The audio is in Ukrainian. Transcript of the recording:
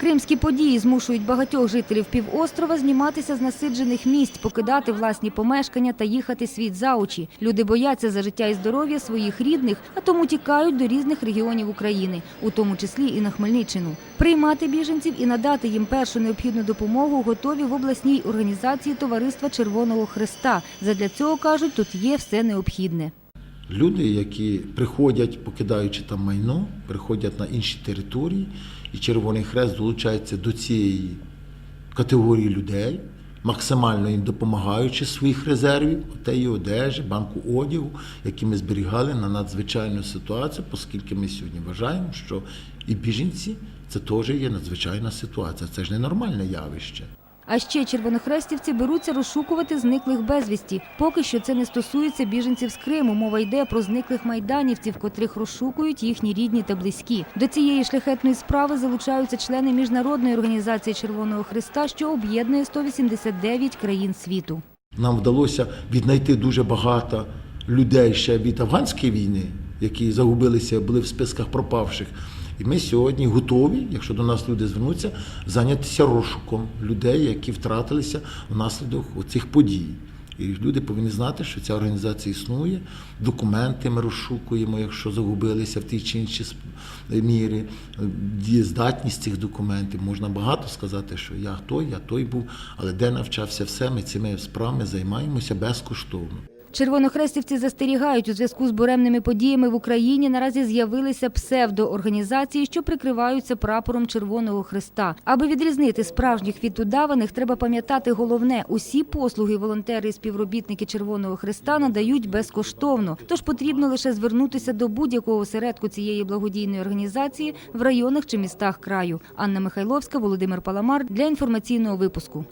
Кримські події змушують багатьох жителів півострова зніматися з насиджених місць, покидати власні помешкання та їхати світ за очі. Люди бояться за життя і здоров'я своїх рідних, а тому тікають до різних регіонів України, у тому числі і на Хмельниччину. Приймати біженців і надати їм першу необхідну допомогу готові в обласній організації Товариства Червоного Хреста. Задля цього кажуть, тут є все необхідне. Люди, які приходять, покидаючи там майно, приходять на інші території, і Червоний Хрест долучається до цієї категорії людей, максимально їм допомагаючи своїх резервів, отеї одежі, банку одягу, які ми зберігали на надзвичайну ситуацію, оскільки ми сьогодні вважаємо, що і біженці це теж є надзвичайна ситуація. Це ж не нормальне явище. А ще червонохрестівці беруться розшукувати зниклих безвісті. Поки що це не стосується біженців з Криму. Мова йде про зниклих майданівців, котрих розшукують їхні рідні та близькі. До цієї шляхетної справи залучаються члени міжнародної організації Червоного Христа, що об'єднує 189 країн світу. Нам вдалося віднайти дуже багато людей ще від афганської війни, які загубилися, були в списках пропавших. І ми сьогодні готові, якщо до нас люди звернуться, зайнятися розшуком людей, які втратилися внаслідок цих подій. І люди повинні знати, що ця організація існує. Документи ми розшукуємо, якщо загубилися в тій чи іншій мірі. Дієздатність цих документів. Можна багато сказати, що я той, я той був, але де навчався все, ми цими справами займаємося безкоштовно. Червонохрестівці застерігають у зв'язку з буремними подіями в Україні. Наразі з'явилися псевдоорганізації, що прикриваються прапором Червоного Христа. Аби відрізнити справжніх від удаваних, треба пам'ятати головне: усі послуги волонтери і співробітники Червоного Христа надають безкоштовно. Тож потрібно лише звернутися до будь-якого осередку цієї благодійної організації в районах чи містах краю. Анна Михайловська, Володимир Паламар для інформаційного випуску.